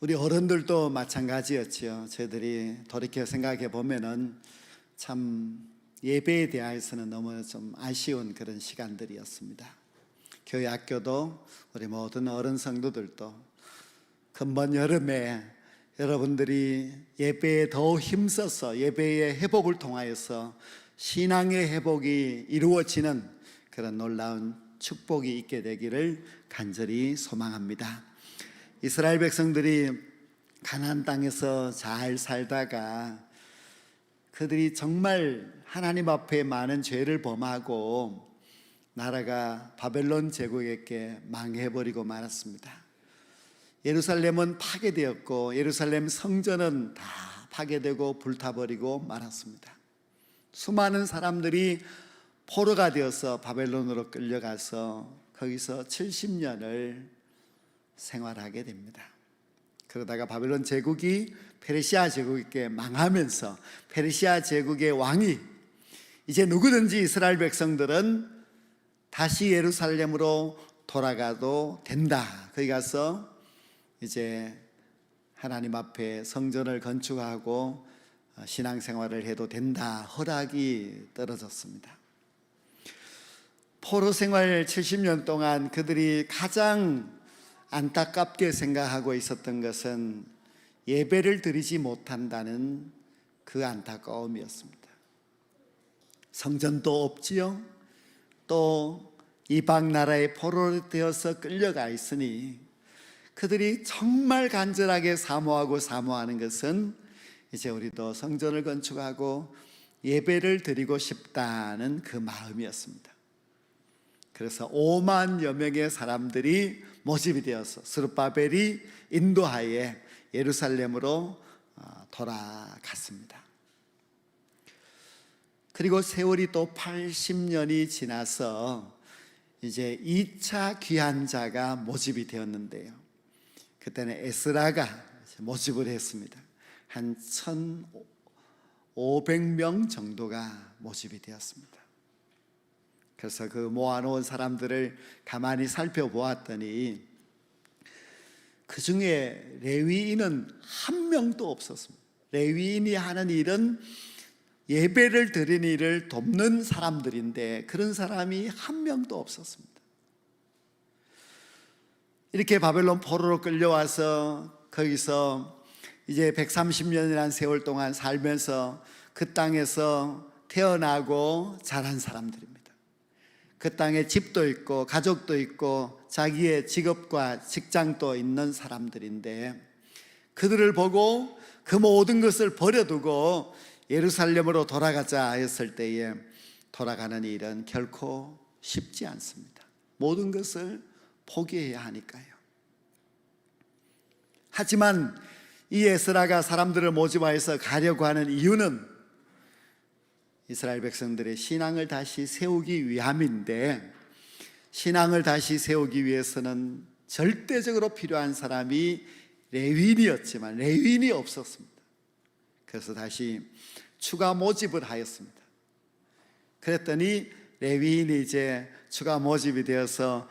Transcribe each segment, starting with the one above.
우리 어른들도 마찬가지였지요. 저희들이 돌이켜 생각해 보면은 참 예배에 대해서는 너무 좀 아쉬운 그런 시간들이었습니다. 교회 학교도 우리 모든 어른 성도들도 금번 여름에 여러분들이 예배에 더 힘써서 예배의 회복을 통하여서 신앙의 회복이 이루어지는 그런 놀라운 축복이 있게 되기를 간절히 소망합니다. 이스라엘 백성들이 가나안 땅에서 잘 살다가 그들이 정말 하나님 앞에 많은 죄를 범하고 나라가 바벨론 제국에게 망해버리고 말았습니다. 예루살렘은 파괴되었고 예루살렘 성전은 다 파괴되고 불타버리고 말았습니다. 수많은 사람들이 포로가 되어서 바벨론으로 끌려가서 거기서 70년을 생활하게 됩니다. 그러다가 바벨론 제국이 페르시아 제국에게 망하면서 페르시아 제국의 왕이 이제 누구든지 이스라엘 백성들은 다시 예루살렘으로 돌아가도 된다. 거기 가서 이제 하나님 앞에 성전을 건축하고 어, 신앙생활을 해도 된다. 허락이 떨어졌습니다. 포로 생활 70년 동안 그들이 가장 안타깝게 생각하고 있었던 것은 예배를 드리지 못한다는 그 안타까움이었습니다. 성전도 없지요. 또 이방 나라의 포로로 되어서 끌려가 있으니 그들이 정말 간절하게 사모하고 사모하는 것은 이제 우리도 성전을 건축하고 예배를 드리고 싶다는 그 마음이었습니다. 그래서 5만여 명의 사람들이 모집이 되어서 스룹바벨이 인도하에 예루살렘으로 어, 돌아갔습니다. 그리고 세월이 또 80년이 지나서 이제 2차 귀환자가 모집이 되었는데요. 그때는 에스라가 모집을 했습니다. 한 1,500명 정도가 모집이 되었습니다. 그래서 그 모아놓은 사람들을 가만히 살펴보았더니 그 중에 레위인은 한 명도 없었습니다. 레위인이 하는 일은 예배를 드리는 일을 돕는 사람들인데 그런 사람이 한 명도 없었습니다. 이렇게 바벨론 포로로 끌려와서 거기서 이제 130년이라는 세월 동안 살면서 그 땅에서 태어나고 자란 사람들입니다. 그 땅에 집도 있고 가족도 있고 자기의 직업과 직장도 있는 사람들인데 그들을 보고 그 모든 것을 버려두고 예루살렘으로 돌아가자 했을 때에 돌아가는 일은 결코 쉽지 않습니다. 모든 것을 포기해야 하니까요. 하지만 이 에스라가 사람들을 모집하여서 가려고 하는 이유는 이스라엘 백성들의 신앙을 다시 세우기 위함인데 신앙을 다시 세우기 위해서는 절대적으로 필요한 사람이 레윈이었지만 레윈이 없었습니다. 그래서 다시 추가 모집을 하였습니다. 그랬더니 레위인이 이제 추가 모집이 되어서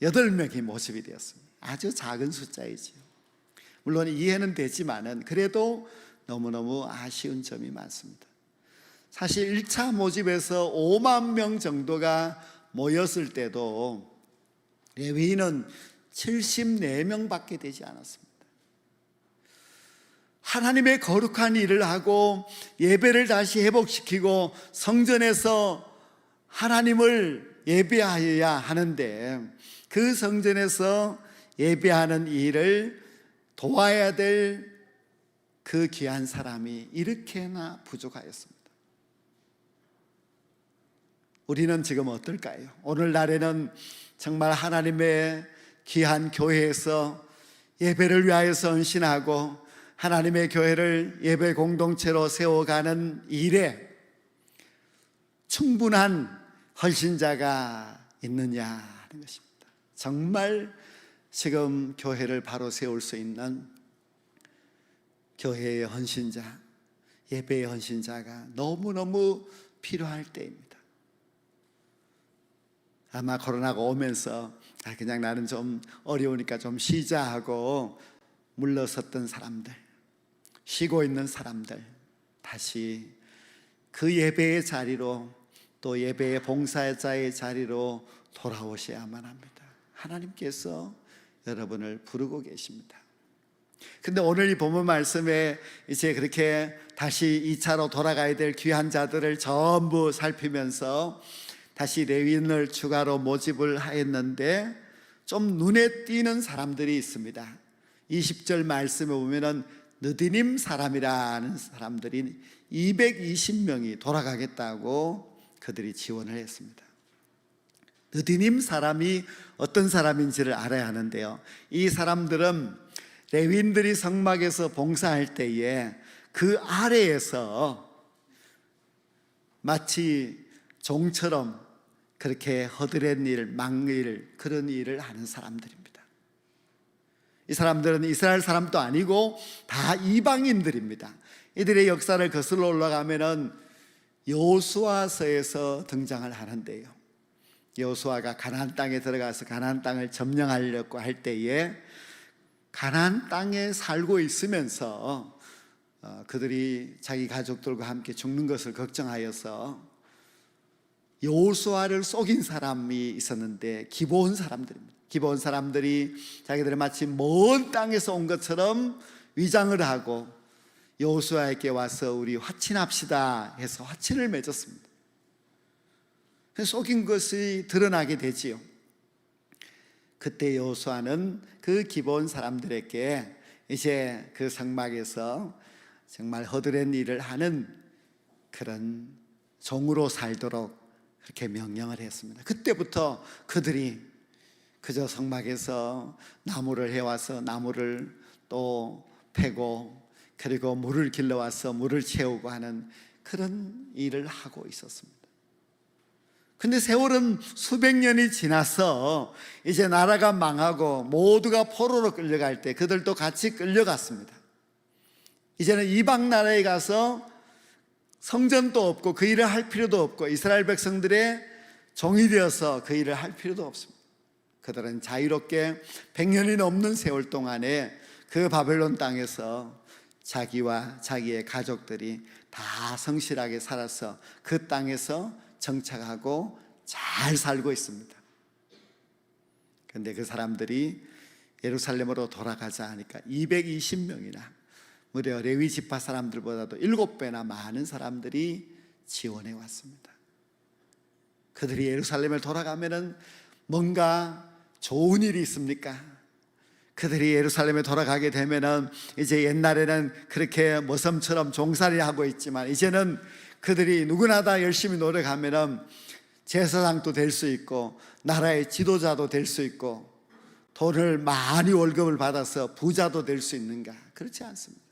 38명이 모집이 되었습니다. 아주 작은 숫자이죠. 물론 이해는 되지만은 그래도 너무너무 아쉬운 점이 많습니다. 사실 1차 모집에서 5만 명 정도가 모였을 때도 레위인은 74명밖에 되지 않았습니다. 하나님의 거룩한 일을 하고 예배를 다시 회복시키고 성전에서 하나님을 예배하여야 하는데 그 성전에서 예배하는 일을 도와야 될 그 귀한 사람이 이렇게나 부족하였습니다. 우리는 지금 어떨까요? 오늘날에는 정말 하나님의 귀한 교회에서 예배를 위하여서 헌신하고 하나님의 교회를 예배 공동체로 세워가는 일에 충분한 헌신자가 있느냐 하는 것입니다. 정말 지금 교회를 바로 세울 수 있는 교회의 헌신자, 예배의 헌신자가 너무너무 필요할 때입니다. 아마 코로나가 오면서 아, 그냥 나는 좀 어려우니까 좀 쉬자 하고 물러섰던 사람들, 쉬고 있는 사람들 다시 그 예배의 자리로 또 예배의 봉사자의 자리로 돌아오셔야만 합니다. 하나님께서 여러분을 부르고 계십니다. 근데 오늘 이 본문 말씀에 이제 그렇게 다시 2차로 돌아가야 될 귀한 자들을 전부 살피면서 다시 레위인을 추가로 모집을 하였는데 좀 눈에 띄는 사람들이 있습니다. 20절 말씀에 보면은 느디님 사람이라는 사람들이 220명이 돌아가겠다고 그들이 지원을 했습니다. 느디님 사람이 어떤 사람인지를 알아야 하는데요. 이 사람들은 레윈들이 성막에서 봉사할 때에 그 아래에서 마치 종처럼 그렇게 허드렛 일, 막일 그런 일을 하는 사람들입니다. 이 사람들은 이스라엘 사람도 아니고 다 이방인들입니다. 이들의 역사를 거슬러 올라가면은 여호수아서에서 등장을 하는데요. 여호수아가 가나안 땅에 들어가서 가나안 땅을 점령하려고 할 때에 가나안 땅에 살고 있으면서 어, 그들이 자기 가족들과 함께 죽는 것을 걱정하여서 여호수아를 속인 사람이 있었는데 기본 사람들입니다. 기본 사람들이 자기들이 마치 먼 땅에서 온 것처럼 위장을 하고 여호수아에게 와서 우리 화친합시다 해서 화친을 맺었습니다. 속인 것이 드러나게 되지요. 그때 여호수아는 그 기본 사람들에게 이제 그 성막에서 정말 허드렛 일을 하는 그런 종으로 살도록 그렇게 명령을 했습니다. 그때부터 그들이 그저 성막에서 나무를 해와서 나무를 또 패고 그리고 물을 길러와서 물을 채우고 하는 그런 일을 하고 있었습니다. 근데 세월은 수백 년이 지나서 이제 나라가 망하고 모두가 포로로 끌려갈 때 그들도 같이 끌려갔습니다. 이제는 이방 나라에 가서 성전도 없고 그 일을 할 필요도 없고 이스라엘 백성들의 종이 되어서 그 일을 할 필요도 없습니다. 그들은 자유롭게 100년이 넘는 세월 동안에 그 바벨론 땅에서 자기와 자기의 가족들이 다 성실하게 살아서 그 땅에서 정착하고 잘 살고 있습니다. 그런데 그 사람들이 예루살렘으로 돌아가자 하니까 220명이나 무려 레위 지파 사람들보다도 7배나 많은 사람들이 지원해 왔습니다. 그들이 예루살렘을 돌아가면은 뭔가 좋은 일이 있습니까? 그들이 예루살렘에 돌아가게 되면은 이제 옛날에는 그렇게 모섬처럼 종살이 하고 있지만 이제는 그들이 누구나 다 열심히 노력하면은 제사장도 될 수 있고 나라의 지도자도 될 수 있고 돈을 많이 월급을 받아서 부자도 될 수 있는가? 그렇지 않습니다.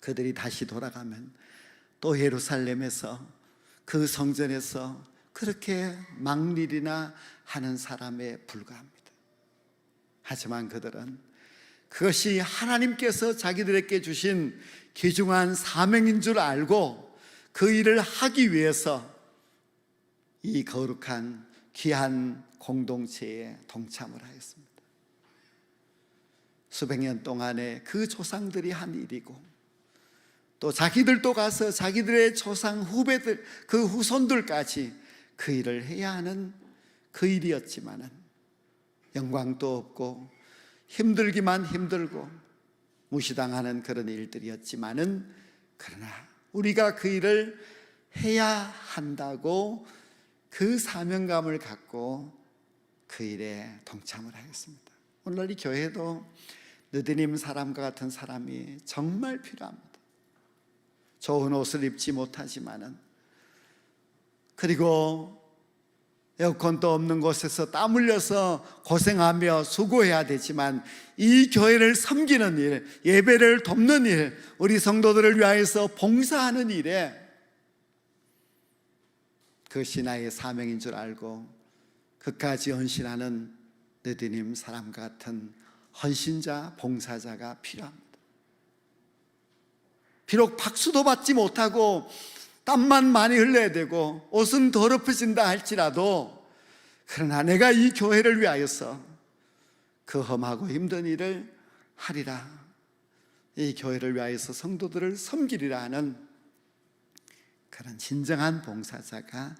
그들이 다시 돌아가면 또 예루살렘에서 그 성전에서 그렇게 막일이나 하는 사람에 불과합니다. 하지만 그들은 그것이 하나님께서 자기들에게 주신 귀중한 사명인 줄 알고 그 일을 하기 위해서 이 거룩한 귀한 공동체에 동참을 하였습니다. 수백 년 동안에 그 조상들이 한 일이고 또 자기들도 가서 자기들의 조상 후배들 그 후손들까지 그 일을 해야 하는 그 일이었지만은 영광도 없고 힘들기만 힘들고 무시당하는 그런 일들이었지만은 그러나 우리가 그 일을 해야 한다고 그 사명감을 갖고 그 일에 동참을 하였습니다. 오늘 이 교회도 느드님 사람과 같은 사람이 정말 필요합니다. 좋은 옷을 입지 못하지만은 그리고 에어컨도 없는 곳에서 땀 흘려서 고생하며 수고해야 되지만 이 교회를 섬기는 일, 예배를 돕는 일, 우리 성도들을 위하여서 봉사하는 일에 그것이 나의 사명인 줄 알고 그까지 헌신하는 느디님 사람 같은 헌신자, 봉사자가 필요합니다. 비록 박수도 받지 못하고 땀만 많이 흘려야 되고 옷은 더럽혀진다 할지라도 그러나 내가 이 교회를 위하여서 그 험하고 힘든 일을 하리라. 이 교회를 위하여서 성도들을 섬기리라 하는 그런 진정한 봉사자가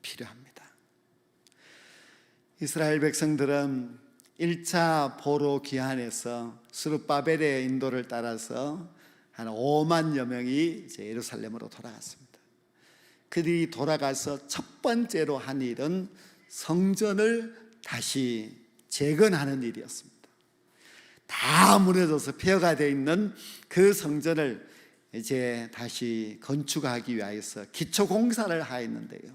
필요합니다. 이스라엘 백성들은 1차 포로 기한에서 스룹바벨의 인도를 따라서 한 5만여 명이 예루살렘으로 돌아갔습니다. 그들이 돌아가서 첫 번째로 한 일은 성전을 다시 재건하는 일이었습니다. 다 무너져서 폐허가 되어 있는 그 성전을 이제 다시 건축하기 위하여서 기초 공사를 하였는데요.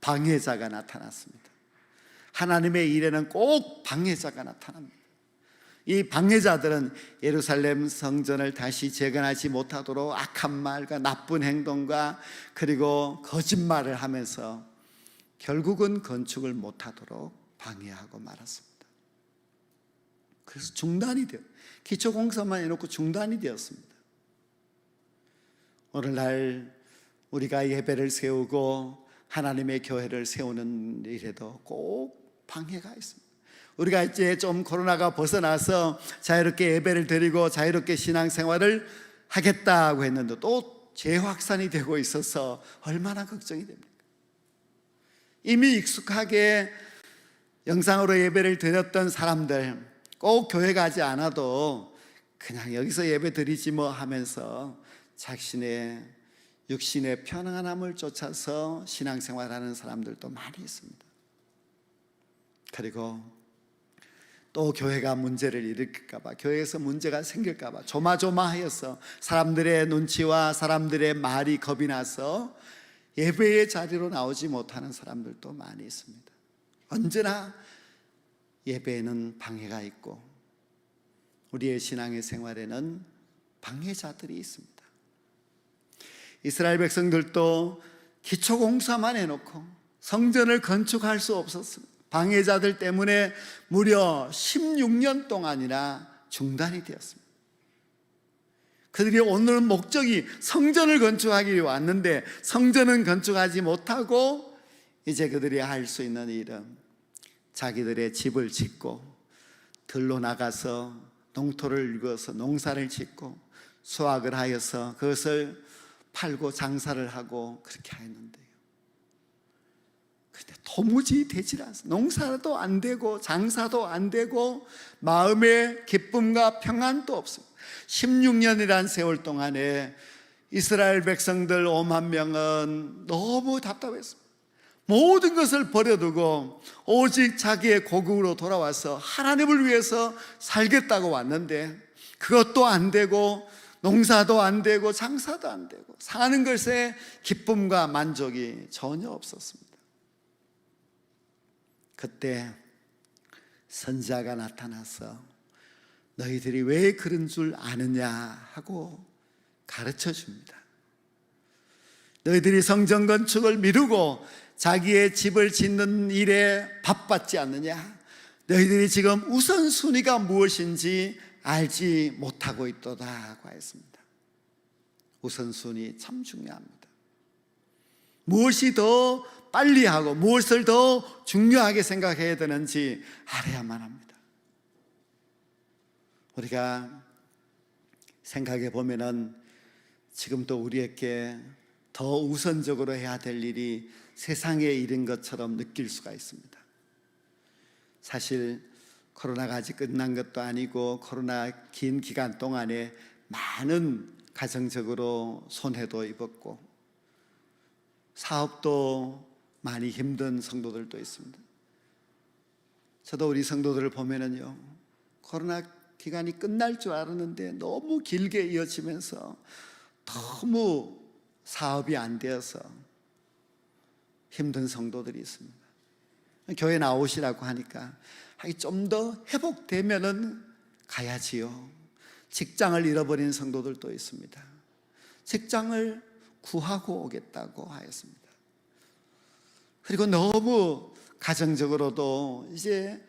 방해자가 나타났습니다. 하나님의 일에는 꼭 방해자가 나타납니다. 이 방해자들은 예루살렘 성전을 다시 재건하지 못하도록 악한 말과 나쁜 행동과 그리고 거짓말을 하면서 결국은 건축을 못하도록 방해하고 말았습니다. 그래서 중단이 되어 기초 공사만 해놓고 중단이 되었습니다. 오늘날 우리가 예배를 세우고 하나님의 교회를 세우는 일에도 꼭 방해가 있습니다. 우리가 이제 좀 코로나가 벗어나서 자유롭게 예배를 드리고 자유롭게 신앙생활을 하겠다고 했는데 또 재확산이 되고 있어서 얼마나 걱정이 됩니까? 이미 익숙하게 영상으로 예배를 드렸던 사람들 꼭 교회 가지 않아도 그냥 여기서 예배 드리지 뭐 하면서 자신의 육신의 편안함을 쫓아서 신앙생활하는 사람들도 많이 있습니다. 그리고 또 교회가 문제를 일으킬까봐 교회에서 문제가 생길까봐 조마조마하여서 사람들의 눈치와 사람들의 말이 겁이 나서 예배의 자리로 나오지 못하는 사람들도 많이 있습니다. 언제나 예배에는 방해가 있고 우리의 신앙의 생활에는 방해자들이 있습니다. 이스라엘 백성들도 기초 공사만 해놓고 성전을 건축할 수 없었습니다. 방해자들 때문에 무려 16년 동안이나 중단이 되었습니다. 그들이 오늘 목적이 성전을 건축하기 왔는데 성전은 건축하지 못하고 이제 그들이 할 수 있는 일은 자기들의 집을 짓고 들로 나가서 농토를 읽어서 농사를 짓고 수확을 하여서 그것을 팔고 장사를 하고 그렇게 했는데요. 근데 도무지 되질 않습니다. 농사도 안 되고 장사도 안 되고 마음의 기쁨과 평안도 없습니다. 16년이란 세월 동안에 이스라엘 백성들 5만 명은 너무 답답했습니다. 모든 것을 버려두고 오직 자기의 고국으로 돌아와서 하나님을 위해서 살겠다고 왔는데 그것도 안 되고 농사도 안 되고 장사도 안 되고 사는 것에 기쁨과 만족이 전혀 없었습니다. 그때 선자가 나타나서 너희들이 왜 그런 줄 아느냐 하고 가르쳐 줍니다. 너희들이 성전 건축을 미루고 자기의 집을 짓는 일에 바빴지 않느냐? 너희들이 지금 우선순위가 무엇인지 알지 못하고 있도다고 했습니다. 우선순위 참 중요합니다. 무엇이 더 빨리 하고 무엇을 더 중요하게 생각해야 되는지 알아야만 합니다. 우리가 생각해 보면은 지금도 우리에게 더 우선적으로 해야 될 일이 세상에 일인 것처럼 느낄 수가 있습니다. 사실 코로나가 아직 끝난 것도 아니고 코로나 긴 기간 동안에 많은 가정적으로 손해도 입었고 사업도 많이 힘든 성도들도 있습니다. 저도 우리 성도들을 보면은요, 코로나 기간이 끝날 줄 알았는데 너무 길게 이어지면서 너무 사업이 안 되어서 힘든 성도들이 있습니다. 교회 나오시라고 하니까 좀 더 회복되면은 가야지요. 직장을 잃어버린 성도들도 있습니다. 직장을 구하고 오겠다고 하였습니다. 그리고 너무 가정적으로도 이제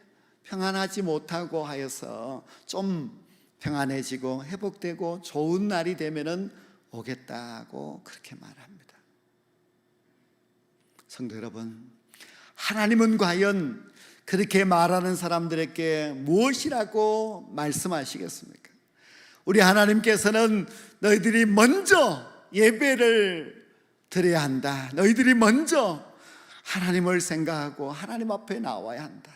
평안하지 못하고 하여서 좀 평안해지고 회복되고 좋은 날이 되면은 오겠다고 그렇게 말합니다. 성도 여러분, 하나님은 과연 그렇게 말하는 사람들에게 무엇이라고 말씀하시겠습니까? 우리 하나님께서는 너희들이 먼저 예배를 드려야 한다. 너희들이 먼저 하나님을 생각하고 하나님 앞에 나와야 한다.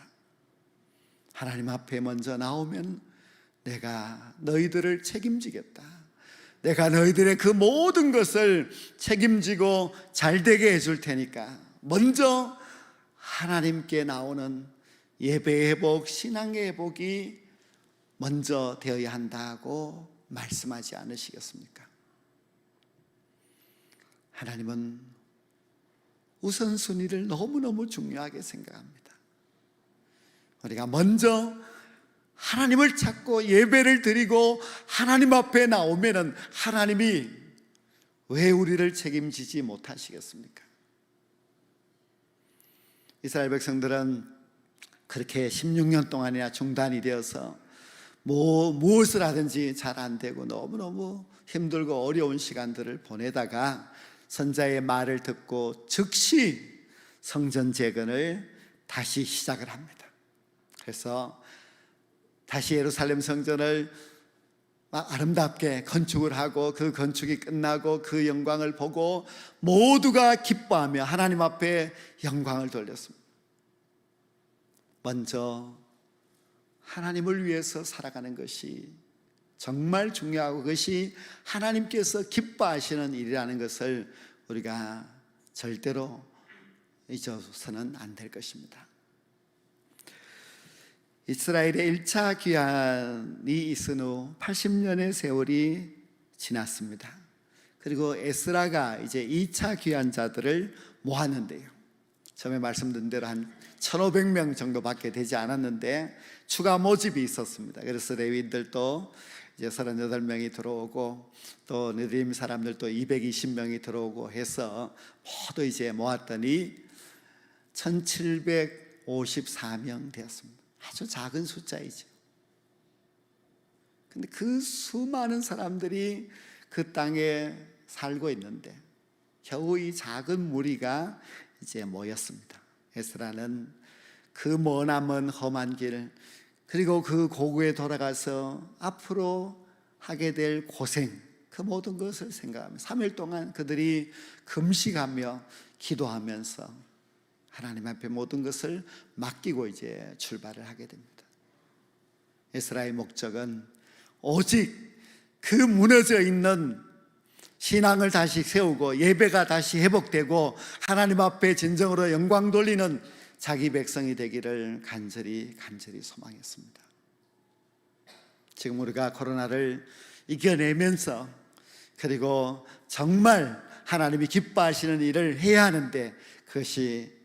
하나님 앞에 먼저 나오면 내가 너희들을 책임지겠다. 내가 너희들의 그 모든 것을 책임지고 잘 되게 해줄 테니까 먼저 하나님께 나오는 예배의 회복, 신앙의 회복이 먼저 되어야 한다고 말씀하지 않으시겠습니까? 하나님은 우선순위를 너무너무 중요하게 생각합니다. 우리가 먼저 하나님을 찾고 예배를 드리고 하나님 앞에 나오면은 하나님이 왜 우리를 책임지지 못하시겠습니까? 이스라엘 백성들은 그렇게 16년 동안이나 중단이 되어서 뭐 무엇을 하든지 잘 안 되고 너무너무 힘들고 어려운 시간들을 보내다가 선자의 말을 듣고 즉시 성전 재건을 다시 시작을 합니다. 그래서 다시 예루살렘 성전을 막 아름답게 건축을 하고 그 건축이 끝나고 그 영광을 보고 모두가 기뻐하며 하나님 앞에 영광을 돌렸습니다. 먼저 하나님을 위해서 살아가는 것이 정말 중요하고 그것이 하나님께서 기뻐하시는 일이라는 것을 우리가 절대로 잊어서는 안 될 것입니다. 이스라엘의 1차 귀환이 있은 후 80년의 세월이 지났습니다. 그리고 에스라가 이제 2차 귀환자들을 모았는데요. 처음에 말씀드린 대로 한 1,500명 정도밖에 되지 않았는데 추가 모집이 있었습니다. 그래서 레위인들도 이제 38명이 들어오고 또 느림 사람들도 220명이 들어오고 해서 모두 이제 모았더니 1754명 되었습니다. 아주 작은 숫자이죠. 근데 그 수많은 사람들이 그 땅에 살고 있는데 겨우 이 작은 무리가 이제 모였습니다. 에스라는 그 머나먼 험한 길 그리고 그 고구에 돌아가서 앞으로 하게 될 고생 그 모든 것을 생각하며 3일 동안 그들이 금식하며 기도하면서 하나님 앞에 모든 것을 맡기고 이제 출발을 하게 됩니다. 에스라의 목적은 오직 그 무너져 있는 신앙을 다시 세우고 예배가 다시 회복되고 하나님 앞에 진정으로 영광 돌리는 자기 백성이 되기를 간절히 간절히 소망했습니다. 지금 우리가 코로나를 이겨내면서 그리고 정말 하나님이 기뻐하시는 일을 해야 하는데 그것이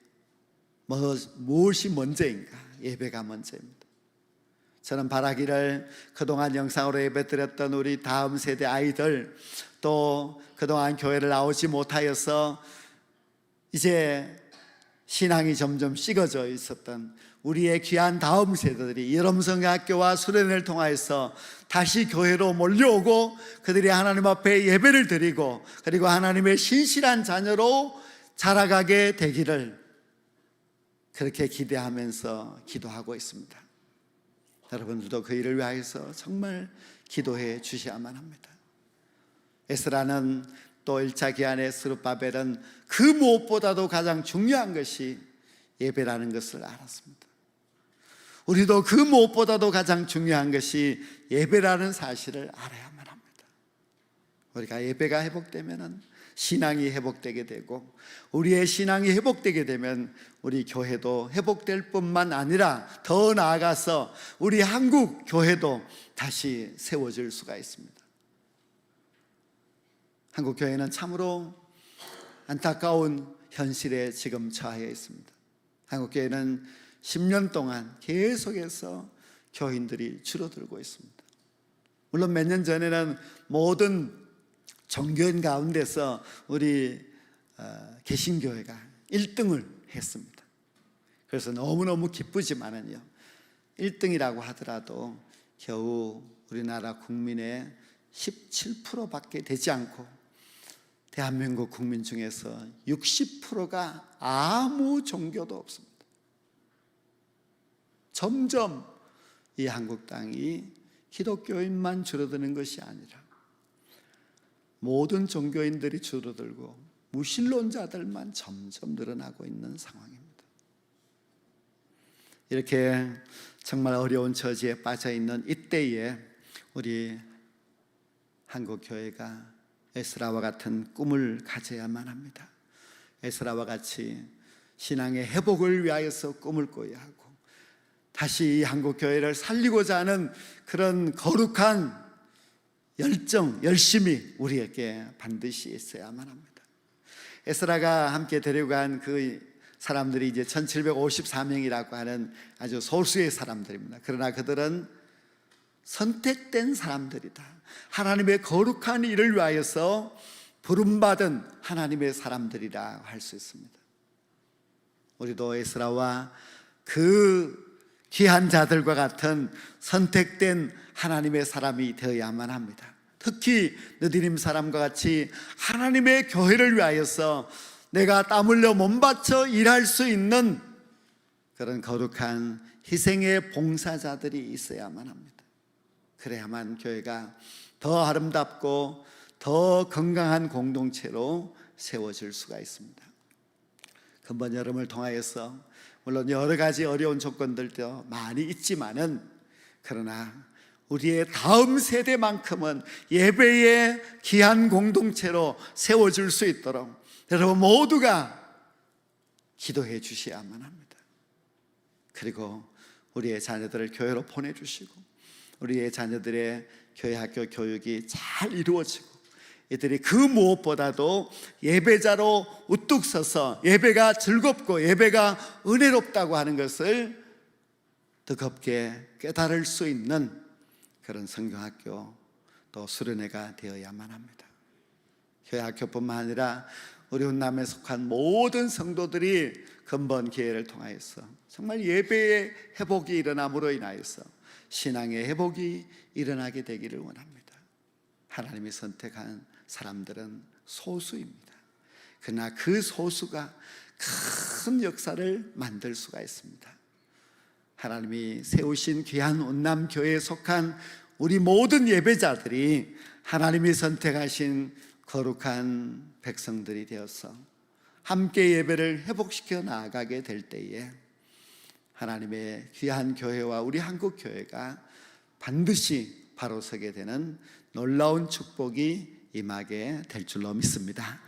뭐, 무엇이 먼저인가? 예배가 먼저입니다. 저는 바라기를 그동안 영상으로 예배 드렸던 우리 다음 세대 아이들 또 그동안 교회를 나오지 못하여서 이제 신앙이 점점 식어져 있었던 우리의 귀한 다음 세대들이 여름성학교와 수련회를 통하여서 다시 교회로 몰려오고 그들이 하나님 앞에 예배를 드리고 그리고 하나님의 신실한 자녀로 자라가게 되기를 그렇게 기대하면서 기도하고 있습니다. 여러분들도 그 일을 위하여서 정말 기도해 주셔야만 합니다. 에스라는 또 1차 기한의 스룹바벨은 그 무엇보다도 가장 중요한 것이 예배라는 것을 알았습니다. 우리도 그 무엇보다도 가장 중요한 것이 예배라는 사실을 알아야만 합니다. 우리가 예배가 회복되면은 신앙이 회복되게 되고 우리의 신앙이 회복되게 되면 우리 교회도 회복될 뿐만 아니라 더 나아가서 우리 한국 교회도 다시 세워질 수가 있습니다. 한국 교회는 참으로 안타까운 현실에 지금 처해 있습니다. 한국 교회는 10년 동안 계속해서 교인들이 줄어들고 있습니다. 물론 몇 년 전에는 모든 종교인 가운데서 우리 어, 개신교회가 1등을 했습니다. 그래서 너무너무 기쁘지만은요. 1등이라고 하더라도 겨우 우리나라 국민의 17%밖에 되지 않고 대한민국 국민 중에서 60%가 아무 종교도 없습니다. 점점 이 한국 땅이 기독교인만 줄어드는 것이 아니라 모든 종교인들이 줄어들고 무신론자들만 점점 늘어나고 있는 상황입니다. 이렇게 정말 어려운 처지에 빠져 있는 이때에 우리 한국 교회가 에스라와 같은 꿈을 가져야만 합니다. 에스라와 같이 신앙의 회복을 위하여서 꿈을 꿔야 하고 다시 이 한국 교회를 살리고자 하는 그런 거룩한 열정, 열심이 우리에게 반드시 있어야만 합니다. 에스라가 함께 데려간 그 사람들이 이제 1754명이라고 하는 아주 소수의 사람들입니다. 그러나 그들은 선택된 사람들이다. 하나님의 거룩한 일을 위하여서 부름받은 하나님의 사람들이라 할 수 있습니다. 우리도 에스라와 그 귀한 자들과 같은 선택된 하나님의 사람이 되어야만 합니다. 특히 느디님 사람과 같이 하나님의 교회를 위하여서 내가 땀 흘려 몸 바쳐 일할 수 있는 그런 거룩한 희생의 봉사자들이 있어야만 합니다. 그래야만 교회가 더 아름답고 더 건강한 공동체로 세워질 수가 있습니다. 금번 여름을 통하여서 물론 여러 가지 어려운 조건들도 많이 있지만은 그러나 우리의 다음 세대만큼은 예배의 귀한 공동체로 세워질 수 있도록 여러분 모두가 기도해 주셔야만 합니다. 그리고 우리의 자녀들을 교회로 보내주시고 우리의 자녀들의 교회 학교 교육이 잘 이루어지고 이들이 그 무엇보다도 예배자로 우뚝 서서 예배가 즐겁고 예배가 은혜롭다고 하는 것을 뜨겁게 깨달을 수 있는 그런 성경학교 또 수련회가 되어야만 합니다. 교회 학교뿐만 아니라 우리 훈남에 속한 모든 성도들이 근본 기회를 통하여서 정말 예배의 회복이 일어남으로 인하여서 신앙의 회복이 일어나게 되기를 원합니다. 하나님이 선택한 사람들은 소수입니다. 그러나 그 소수가 큰 역사를 만들 수가 있습니다. 하나님이 세우신 귀한 온남 교회에 속한 우리 모든 예배자들이 하나님이 선택하신 거룩한 백성들이 되어서 함께 예배를 회복시켜 나아가게 될 때에 하나님의 귀한 교회와 우리 한국 교회가 반드시 바로 서게 되는 놀라운 축복이 임하게 될 줄로 믿습니다.